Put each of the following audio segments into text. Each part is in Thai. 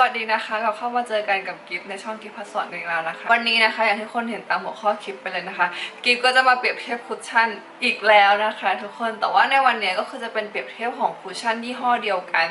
วัสดีนะคะเราเข้ามาเจอกันกับกิฟต์ในช่องกิฟต์พัสสอนอีกแล้วนะคะ วันนี้นะคะอย่างที่คนเห็นตามหัวข้อคลิปไปเลยนะคะ กิฟต์ก็จะมาเปรียบเทียบคุชชั่นอีกแล้วนะคะ ทุกคนแต่ว่าในวันนี้ก็คือจะเป็นเปรียบเทียบของคุชชั่นยี่ห้อเดียวกัน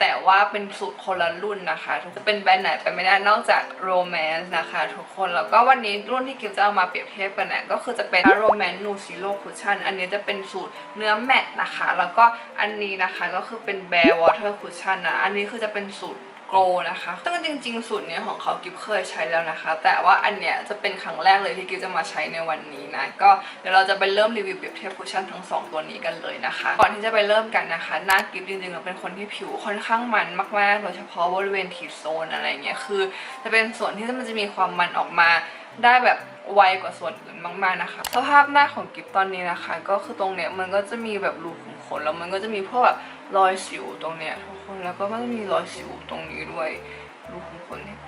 แต่ว่าเป็นสูตรคนละรุ่นนะคะจะเป็นแบรนด์ไหนไปไม่ได้นอกจาก Romance นะคะทุกคนแล้วก็วันนี้รุ่นที่กิฟต์จะเอามาเปรียบเทียบกันเนี่ยก็คือจะเป็น Romance Nu Zero Cushion อันนี้จะเป็นสูตรเนื้อแมตนะคะ แล้วก็อันนี้นะคะก็คือเป็น Bare Water Cushion นะอันนี้คือจะเป็นสูตร โกลนะคะซึ่งจริงๆ สูตรเนี้ยของเขากิฟเคยใช้แล้วนะคะ แต่ว่าอันเนี้ยจะเป็นครั้งแรกเลยที่กิฟจะมาใช้ในวันนี้นะ ก็เดี๋ยวเราจะไปเริ่มรีวิวเปรียบเทียบคุชชั่นทั้งสองตัวนี้กันเลยนะคะ ก่อนที่จะไปเริ่มกันนะคะ หน้ากิฟจริงๆเราเป็นคนที่ผิวค่อนข้างมันมากๆ โดยเฉพาะบริเวณทีโซนอะไรเงี้ย คือ จะเป็นส่วนที่มันจะมีความมันออกมาได้แบบไวกว่าส่วนอื่นมากๆนะคะ สภาพหน้าของกิฟตอนนี้นะคะ ก็คือตรงเนี้ยมันก็จะมีแบบรูขุมขนแล้วมันก็จะมีพวกแบบรอยสิวตรงเนี้ยทุก คนแล้วก็มันจะมีรอยสิวตรงนี้ด้วยรูขุมขนเนี่ย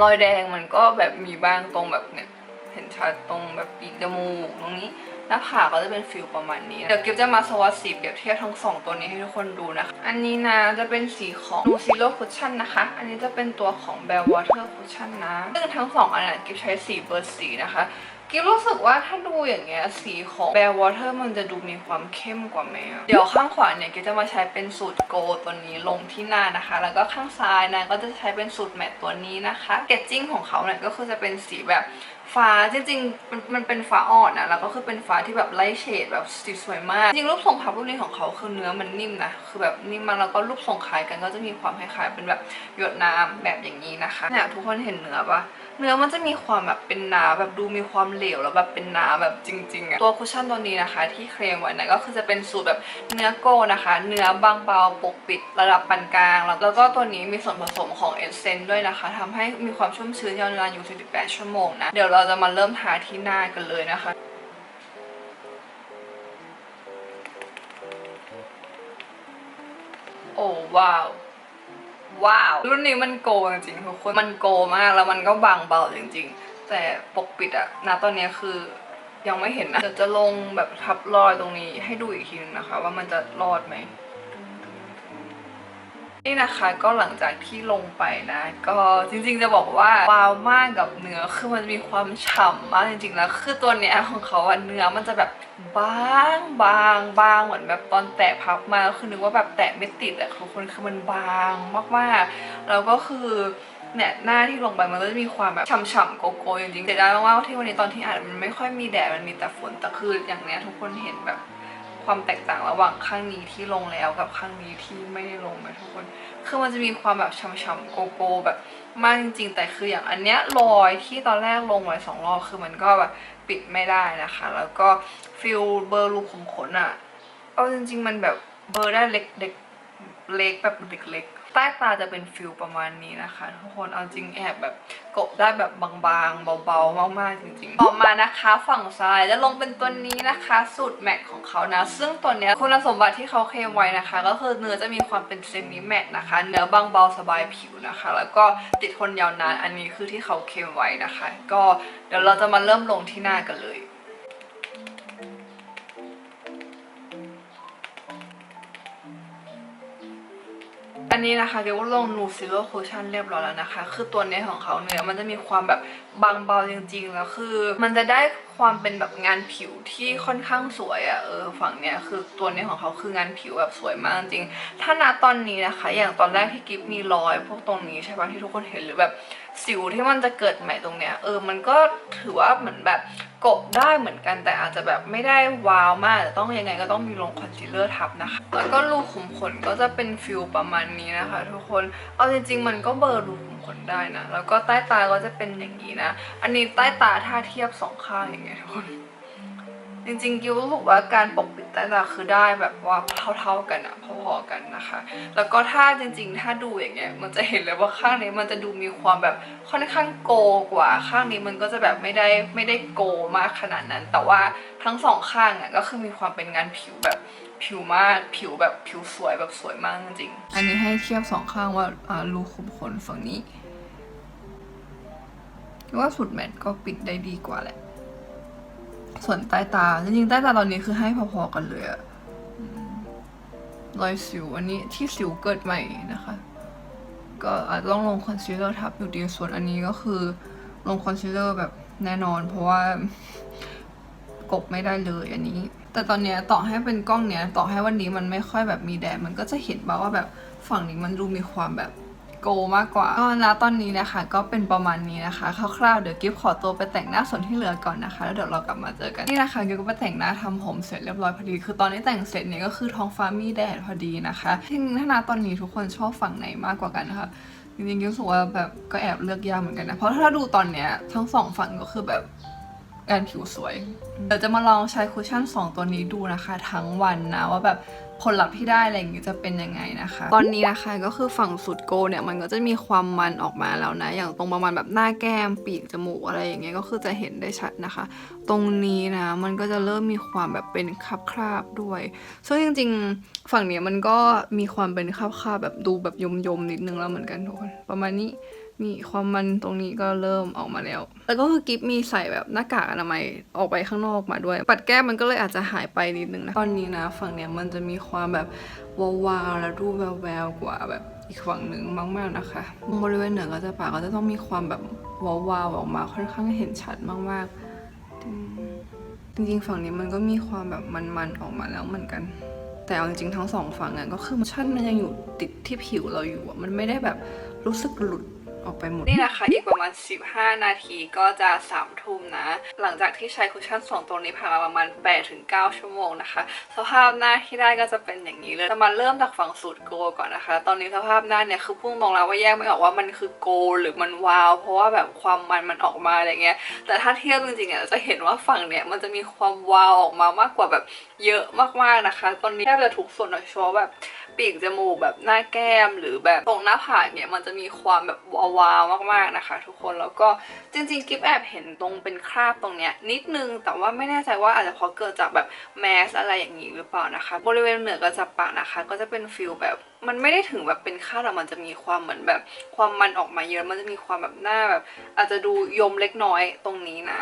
รอยแดงมันก็แบบมีบ้างตรงแบบเนี่ยเห็นชัดตรงแบบปีกจมูกตรงนี้หน้าผากก็จะเป็นฟิลประมาณนี้เดี๋ยวกิฟจะมาสวอตสีเปรียบเทียบทั้งสองตัวนี้ให้ทุกคนดูนะคะ อันนี้นะจะเป็นสีของ n u z i l o Cushion นะคะ อันนี้จะเป็นตัวของ Bell Water Cushion นะ ซึ่งทั้งสองอันนั้นกิฟใช้สีเบอร์สีนะคะ กิฟรู้สึกว่าถ้าดูอย่างเงี้ยสีของ Bell Water มันจะดูมีความเข้มกว่าไหมอะเดี๋ยวข้างขวาเนี่ยกิฟจะมาใช้เป็นสูตรโกตัวนี้ลงที่หน้านะคะ แล้วก็ข้างซ้ายนะก็จะใช้เป็นสูตรแมตตัวนี้นะคะเกจจิ้งของเขาเนี่ยก็คือจะเป็นสีแบบ ฟ้าจริงๆมันมันเป็นฟ้าอ่อนนะแล้วก็คือเป็นฟ้าที่แบบไลท์เฉดแบบสีสวยมาก จริงๆรูปทรงพับรูปนี้ของเขาคือเนื้อมันนิ่มนะ คือแบบนิ่มมากแล้วก็รูปทรงคล้ายกันก็จะมีความคล้ายๆเป็นแบบหยดน้ำแบบอย่างนี้นะคะเนี่ยทุกคนเห็นเนื้อปะเนื้อมันจะมีความแบบเป็นน้ำแบบดูมีความเหลวแล้วแบบเป็นน้ำแบบจริงๆอะตัวคุชชั่นตัวนี้นะคะ ที่เคลมไว้นะก็คือจะเป็นสูตรแบบเนื้อโกนะคะ เนื้อบางเบาปกปิดระดับปานกลาง แล้วก็ตัวนี้มีส่วนผสมของเอสเซนด้วยนะคะทำให้มีความชุ่มชื้นยาวนานอยู่ 48 ชั่วโมงนะเดี๋ยวเราราจะมาเริ่มทาที่หน้ากันเลยนะคะโอ้ว้าวว้าว รุ่นนี้มันโกจริงๆทุกคนมันโกมากแล้วมันก็บางเบาจริง ๆ แต่ปกปิดอะนะตอนนี้คือยังไม่เห็นนะเดี๋ยวจะลงแบบทับรอยตรงนี้ให้ดูอีกทีนึงนะคะ ว่ามันจะรอดไหม นี่นะคะก็หลังจากที่ลงไปนะ ก็จริงๆจะบอกว่าวาวมากกับเนื้อคือมันมีความฉ่ำมากจริงๆแล้วคือตัวเนี้ยของเขาอะเนื้อมันจะแบบบางบางบางเหมือนแบบตอนแตะพับมาคือนึกว่าแบบแตะไม่ติดอะทุกคนคือมันบางมากๆแล้วก็คือเนี่ยหน้าที่ลงไปมันก็จะมีความแบบฉ่ำๆโกโก้จริงๆเสียดายมากๆที่วันนี้ตอนที่อ่านมันไม่ค่อยมีแดดมันมีแต่ฝนแต่คืออย่างเนี้ยทุกคนเห็นแบบ ความแตกต่างระหว่างข้างนี้ที่ลงแล้วกับข้างนี้ที่ไม่ได้ลงไหมทุกคน คือมันจะมีความแบบช่ำๆโกโก้แบบมากจริงๆแต่คืออย่างอันเนี้ยรอยที่ตอนแรกลงไว้สองรอบคือมันก็แบบปิดไม่ได้นะคะ แล้วก็ฟิลเบอร์รูขุมขนอะเอาจริง ๆ มันแบบเบอร์ได้เล็กเล็กเล็กแบบเล็กๆ ใต้ตาจะเป็นฟิลประมาณนี้นะคะ ทุกคนเอาจริงแอบแบบกบได้แบบบางๆ เบาๆ มากๆจริงๆ ต่อมานะคะฝั่งซ้ายจะลงเป็นตัวนี้นะคะ สูตรแมทของเขานะ ซึ่งตัวเนี้ยคุณสมบัติที่เขาเคลมไว้นะคะ ก็คือเนื้อจะมีความเป็นเซมิแมทนะคะ เนื้อบางเบาสบายผิวนะคะ แล้วก็ติดทนยาวนานอันนี้คือที่เขาเคลมไว้นะคะ ก็เดี๋ยวเราจะมาเริ่มลงที่หน้ากันเลย นนี้นะคะเดี๋ยวลงนูซิโลคูชั่นเรียบร้อยแล้วนะคะ คือตัวเนี้ยของเขาเนี่ยมันจะมีความแบบบางเบาจริงๆ แล้วคือ มันจะได้ความเป็นแบบงานผิวที่ค่อนข้างสวยอะ่ะเออฝั่งเนี้ยคือตัวเนี้ยของเขาคืองานผิวแบบสวยมากจริง ถ้าณตอนนี้นะคะ อย่างตอนแรกที่กิฟมีรอย พวกตรงนี้ใช่ปะที่ทุกคนเห็นหรือแบบสิวที่มันจะเกิดใหม่ตรงเนี้ยเออมันก็ถือว่าเหมือนแบบ กบได้เหมือนกันแต่อาจจะแบบไม่ได้ว้าวมากแต่ต้องยังไงก็ต้องมีลงคอนซีลเลอร์ทับนะคะ แล้วก็รูขุมขนก็จะเป็นฟิลประมาณนี้นะคะ ทุกคนเอาจริง ๆ มันก็เบลอร์รูขุมขนได้นะแล้วก็ใต้ตาก็จะเป็นอย่างนี้นะ อันนี้ใต้ตาถ้าเทียบสองข้างอย่างเงี้ยทุกคน จริงๆกิวรู้สึกว่าการปกปิดใต้ตาคือได้แบบว่าเท่าๆกันอะพอๆกันนะคะ แล้วก็ถ้าจริงๆ ถ้าดูอย่างเงี้ยมันจะเห็นเลยว่าข้างนี้มันจะดูมีความแบบค่อนข้างโกกว่า ข้างนี้มันก็จะแบบไม่ได้ไม่ได้โกมากขนาดนั้น แต่ว่าทั้งสองข้างอะก็คือมีความเป็นงานผิวแบบผิวมากผิวแบบผิวสวยแบบสวยมากจริงอันนี้ให้เทียบสองข้างว่าอ่ารูขุมขนฝั่งนี้ว่าสุดแมทก็ปิดได้ดีกว่าแหละ ส่วนใต้ตา จริงๆ ใต้ตาตอนนี้คือให้พอๆกันเลยอะรอยสิวอันนี้ที่สิวเกิดใหม่นะคะ ก็อาจจะต้องลงคอนซีลเลอร์ทับอยู่ดีส่วนอันนี้ก็คือลงคอนซีลเลอร์แบบแน่นอน เพราะว่ากบไม่ได้เลยอันนี้ แต่ตอนเนี้ยต่อให้เป็นกล้องเนี้ยต่อให้วันนี้มันไม่ค่อยแบบมีแดดมันก็จะเห็นบ้างว่าแบบฝั่งนี้มันดูมีความแบบ โกมากกว่าก็นะตอนนี้นะคะ ก็เป็นประมาณนี้นะคะคร่าวๆเดี๋ยวกิฟขอตัวไปแต่งหน้าส่วนที่เหลือก่อนนะคะแล้วเดี๋ยวเรากลับมาเจอกันนี่นะคะกิฟก็ไปแต่งหน้าทำผมเสร็จเรียบร้อยพอดี คือตอนนี้แต่งเสร็จเนี่ยก็คือท้องฟ้ามีแดดพอดีนะคะจริงๆถ้านาตอนนี้ทุกคนชอบฝั่งไหนมากกว่ากันนะคะจริงๆกิฟรู้สึกว่าแบบก็แอบเลือกยากเหมือนกันนะเพราะถ้าดูตอนเนี้ยทั้งสองฝั่งก็คือแบบงานผิวสวย เดี๋ยวจะมาลองใช้คุชชั่น 2 ตัวนี้ดูนะคะ ทั้งวันนะว่าแบบ ผลลัพธ์ที่ได้อะไรอย่างงี้จะเป็นยังไงนะคะ ตอนนี้นะคะก็คือฝั่งสุดโกเนี่ยมันก็จะมีความมันออกมาแล้วนะ อย่างตรงประมาณแบบหน้าแก้มปีกจมูกอะไรอย่างเงี้ยก็คือจะเห็นได้ชัดนะคะ ตรงนี้นะมันก็จะเริ่มมีความแบบเป็นคราบๆด้วยซึ่งจริง ๆ ฝั่งเนี้ยมันก็มีความเป็นคราบๆแบบดูแบบยมๆนิดนึงแล้วเหมือนกันทุกคนประมาณนี้ มีความมันตรงนี้ก็เริ่มออกมาแล้ว แล้วก็คือกิฟมีใส่แบบหน้ากากอนามัยออกไปข้างนอกมาด้วย ปัดแก้มมันก็เลยอาจจะหายไปนิดนึงนะ ตอนนี้นะ ฝั่งเนี้ยมันจะมีความแบบวาวๆและดูแววๆกว่าแบบอีกฝั่งหนึ่งมากๆนะคะ บริเวณเหนือก็จะปากก็จะต้องมีความแบบวาวๆออกมาค่อนข้างเห็นชัดมากๆ จริงๆ ฝั่งนี้มันก็มีความแบบมันๆออกมาแล้วเหมือนกันแต่เอาจริงๆทั้งสองฝั่งอะก็คือมันชั่นมันยังอยู่ติดที่ผิวเราอยู่อะมันไม่ได้แบบรู้สึกหลุด ออกไปหมด นี่นะคะ อีกประมาณ 15 นาทีก็จะ3ทุ่มนะ หลังจากที่ใช้คุชชั่น 2 ตัวนี้ผ่านมาประมาณ8-9ชั่วโมงนะคะ สภาพหน้าที่ได้ก็จะเป็นอย่างนี้เลยจะมาเริ่มจากฝั่งสูตรโกก่อนนะคะ ตอนนี้สภาพหน้าเนี่ยคือพุ่งตรงแล้วว่าแยกไม่ออกว่ามันคือโกหรือมันวาว เพราะว่าแบบความมันมันออกมาอะไรเงี้ย แต่ถ้าเทียบจริงๆเนี่ยจะเห็นว่าฝั่งเนี่ยมันจะมีความวาวออกมามากกว่าแบบเยอะมากๆนะคะ ตอนนี้แทบจะทุกส่วนโดยเฉพาะแบบ ปีกจมูกแบบหน้าแก้มหรือแบบตรงหน้าผากเนี่ยมันจะมีความแบบวาวๆมากๆนะคะ ทุกคนแล้วก็จริงๆกิฟแอบเห็นตรงเป็นคราบตรงเนี้ยนิดนึง แต่ว่าไม่แน่ใจว่าอาจจะเพราะเกิดจากแบบแมสอะไรอย่างนี้หรือเปล่านะคะ บริเวณเหนือกระจับปากนะคะ ก็จะเป็นฟิลแบบ มันไม่ได้ถึงแบบเป็นคราบแต่มันจะมีความเหมือนแบบความมันออกมาเยอะมันจะมีความแบบหน้าแบบ อาจจะดูยมเล็กน้อยตรงนี้นะ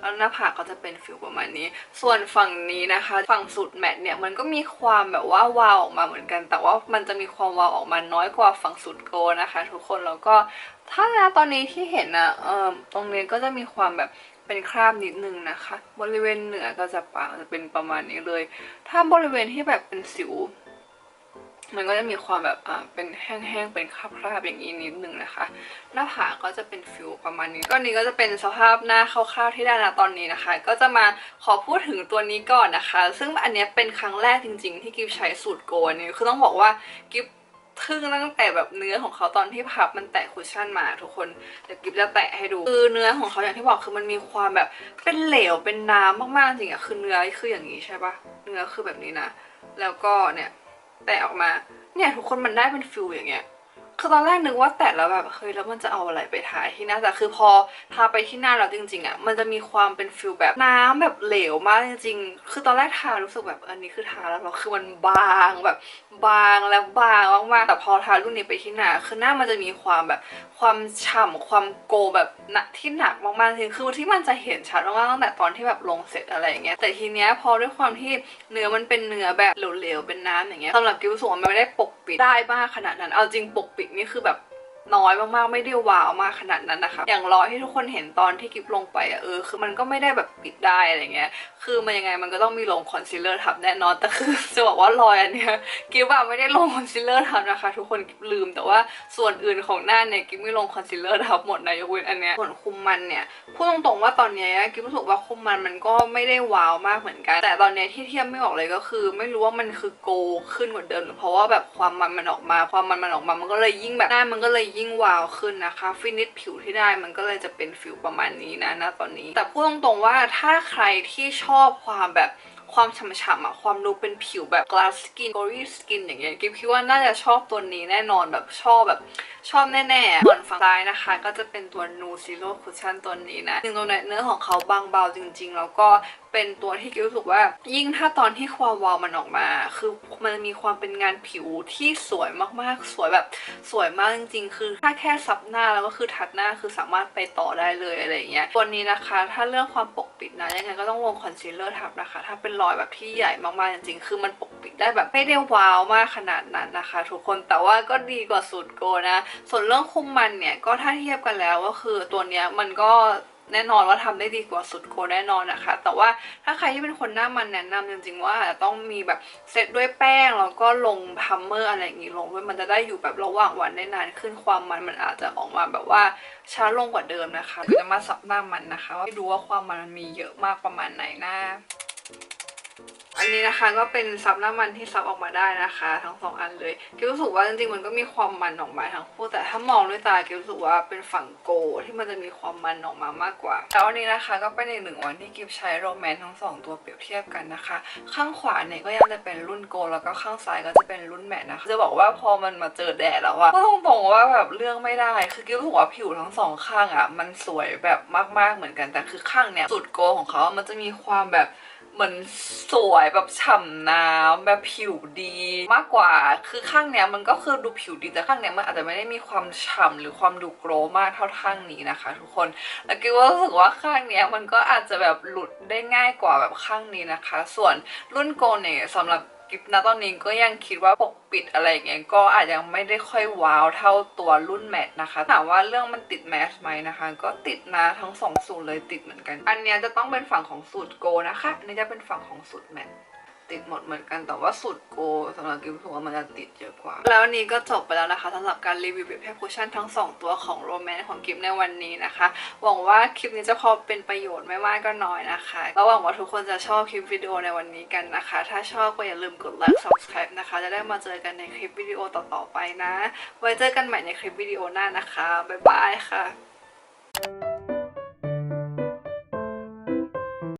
แล้วหน้าผากก็จะเป็นฟิลประมาณนี้ ส่วนฝั่งนี้นะคะ ฝั่งสุดแมทเนี่ยมันก็มีความแบบว่าวาวออกมาเหมือนกัน แต่ว่ามันจะมีความวาวออกมาน้อยกว่าฝั่งสุดโกนะคะ ทุกคนแล้วก็ถ้านะตอนนี้ที่เห็นนะเออตรงนี้ก็จะมีความแบบเป็นคราบนิดนึงนะคะ บริเวณเหนือก็จะปากจะเป็นประมาณนี้เลย ถ้าบริเวณที่แบบเป็นสิว มันก็จะมีความแบบอ่าเป็นแห้งๆ เป็นคราบๆอย่างนี้นิดนึงนะคะ หน้าผากก็จะเป็นฟิลประมาณนี้ก็นี้ก็จะเป็นสภาพหน้าคร่าวๆที่ได้นะตอนนี้นะคะ ก็จะมาขอพูดถึงตัวนี้ก่อนนะคะ ซึ่งอันนี้เป็นครั้งแรกจริง ๆ ที่กิฟใช้สูตรโกนนี้คือต้องบอกว่ากิฟทึ่งตั้งแต่แบบเนื้อของเขาตอนที่พับมันแตะคุชชั่นมาทุกคนเดี๋ยวกิฟจะแตะให้ดูคือเนื้อของเขาอย่างที่บอกคือมันมีความแบบเป็นเหลวเป็นน้ำมากๆจริงอะคือเนื้อคืออย่างนี้ใช่ปะเนื้อคือแบบนี้นะ แล้วก็เนี่ย แตะออกมา เนี่ยทุกคนมันได้เป็นฟิลอย่างเงี้ย คือตอนแรกนึกว่าแตะแล้วแบบเฮ้ยแล้วมันจะเอาอะไรไปทาที่หน้าแต่คือพอทาไปที่หน้าเราจริงๆอะมันจะมีความเป็นฟิลแบบน้ำแบบเหลวมากจริงๆ คือตอนแรกทารู้สึกแบบอันนี้คือทาแล้วเราคือมันบางแบบ บางและบางมากๆแต่พอทารุ่นนี้ไปที่หน้าคือหน้ามันจะมีความแบบความฉ่ำความโกแบบหนักที่หนักมากๆจริงคือที่มันจะเห็นชัดมากๆตั้งแต่ตอนที่แบบลงเสร็จอะไรอย่างเงี้ยแต่ทีเนี้ยพอด้วยความที่เนื้อมันเป็นเนื้อแบบเหลวๆเป็นน้ำอย่างเงี้ยสำหรับกิวสูงมันไม่ได้ปกปิดได้มากขนาดนั้น เอาจริงปกปิดนี่คือแบบ น้อยมากๆ ไม่ได้ว้าวมากขนาดนั้นนะคะ อย่างรอยที่ทุกคนเห็นตอนที่กิฟลงไปอะเออ คือมันก็ไม่ได้แบบปิดได้อะไรเงี้ย คือมันยังไงมันก็ต้องมีลงคอนซีลเลอร์ทับแน่นอน แต่คือจะบอกว่ารอยอันเนี้ยกิฟอะไม่ได้ลงคอนซีลเลอร์ทับนะคะ ทุกคนกิฟลืม แต่ว่าส่วนอื่นของหน้าเนี่ยกิฟไม่ลงคอนซีลเลอร์ทับหมดนะยกเว้นอันเนี้ย ส่วนคุมมันเนี่ยพูดตรงๆว่าตอนเนี้ยกิฟรู้สึกว่าคุมมันมันก็ไม่ได้ว้าวมากเหมือนกัน แต่ตอนเนี้ยที่เทียบไม่ออกเลยก็คือ ไม่รู้ว่ามันคือโกขึ้นกว่าเดิมหรือเพราะว่าแบบความมันมันออกมา ความมันมันออกมา มันก็เลยยิ่งแบบหน้ามันก็เลยยิ่งวาวขึ้นนะคะ ฟินิชผิวที่ได้มันก็เลยจะเป็นฟิลประมาณนี้นะนะตอนนี้ แต่พูดตรงๆว่าถ้าใครที่ชอบความแบบความฉ่ำๆอะความดูเป็นผิวแบบ glass skin glowy skin อย่างเงี้ยกิฟคิดว่าน่าจะชอบตัวนี้แน่นอนแบบชอบแบบ ชอบแน่ๆส่วนฝั่งซ้ายนะคะ ก็จะเป็นตัว Nu Zero Cushion ตัวนี้นะจริงตัวเนื้อของเขาบางเบาจริง ๆ แล้วก็เป็นตัวที่กิฟรู้สึกว่า ยิ่งถ้าตอนที่ความวาวมันออกมา คือมันมีความเป็นงานผิวที่สวยมากๆ สวยแบบสวยมากจริง ๆ คือถ้าแค่ซับหน้าแล้วก็คือทัดหน้าคือสามารถไปต่อได้เลยอะไรเงี้ยตัวนี้นะคะ ถ้าเรื่องความปกปิดนะยังไงก็ต้องวงคอนซีลเลอร์ทับนะคะ ถ้าเป็นรอยแบบที่ใหญ่มากๆจริงๆ คือมันปกปิดได้แบบไม่ได้ว้าวมากขนาดนั้นนะคะ ทุกคนแต่ว่าก็ดีกว่าสูตรโกนะส่วนเรื่องคุมมันเนี่ยก็ถ้าเทียบกันแล้วก็คือตัวเนี้ยมันก็แน่นอนว่าทำได้ดีกว่าสุดโกแน่นอนนะคะ แต่ว่าถ้าใครที่เป็นคนหน้ามันแนะนำจริงๆว่าอาจจะต้องมีแบบเซตด้วยแป้งแล้วก็ลงพัมเมอร์อะไรอย่างงี้ลงด้วยมันจะได้อยู่แบบระหว่างวันได้นานขึ้นความมันมันอาจจะออกมาแบบว่าช้าลงกว่าเดิมนะคะจะมาสับหน้ามันนะคะว่าดูว่าความมันมันมีเยอะมากประมาณไหนนะ อันนี้นะคะก็เป็นซับน้ำมันที่ซับออกมาได้นะคะ ทั้งสองอันเลยกิ๊บรู้สึกว่าจริงๆมันก็มีความมันออกมาทั้งคู่แต่ถ้ามองด้วยตากิ๊บรู้สึกว่าเป็นฝั่งโกที่มันจะมีความมันออกมามากกว่าแล้วอันนี้นะคะก็เป็นอีกหนึ่งวันที่กิ๊บใช้โรแมนทั้งสองตัวเปรียบเทียบกันนะคะ ข้างขวาเนี่ยก็ยังจะเป็นรุ่นโก แล้วก็ข้างซ้ายก็จะเป็นรุ่นแมทนะคะจะบอกว่าพอมันมาเจอแดดแล้วอะก็ต้องบอกว่าแบบเลือกไม่ได้คือกิ๊บรู้สึกว่าผิวทั้งสองข้างอะมันสวยแบบมากๆเหมือนกันแต่คือข้างเนี่ยสุดโกของเขามันจะมีความแบบ เหมือนสวยแบบฉ่ำน้ำแบบผิวดีมากกว่าคือข้างเนี้ยมันก็คือดูผิวดีแต่ข้างเนี้ยมันอาจจะไม่ได้มีความฉ่ำหรือความดูโกรมากเท่าข้างนี้นะคะ ทุกคนแล้วกิ๊ว่ารู้สึกว่าข้างเนี้ยมันก็อาจจะแบบหลุดได้ง่ายกว่าแบบข้างนี้นะคะ ส่วนรุ่นโกเนี่ยสำหรับ กิฟนะตอนนี้ก็ยังคิดว่าปกปิดอะไรอย่างเงี้ยก็อาจจะไม่ได้ค่อยว้าวเท่าตัวรุ่นแมทนะคะถามว่าเรื่องมันติดแมทไหมนะคะ ก็ติดนะทั้งสองสูตรเลยติดเหมือนกัน อันเนี้ยจะต้องเป็นฝั่งของสูตรโกนะคะอันนี้จะเป็นฝั่งของสูตรแมท ติดหมดเหมือนกันแต่ว่าสูตรโกสำหรับกิฟรู้สึกว่ามันจะติดเยอะกว่า แล้ววันนี้ก็จบไปแล้วนะคะสำหรับการรีวิวเปรียบเทียบคุชชั่นทั้ง 2 ตัวของโรแมนของกิฟในวันนี้นะคะ หวังว่าคลิปนี้จะพอเป็นประโยชน์ไม่มากก็น้อยนะคะแล้วหวังว่าทุกคนจะชอบคลิปวิดีโอในวันนี้กันนะคะ ถ้าชอบก็อย่าลืมกดไลค์ subscribe นะคะ จะได้มาเจอกันในคลิปวิดีโอต่อๆไปนะ ไว้เจอกันใหม่ในคลิปวิดีโอหน้านะคะบ๊ายบายค่ะ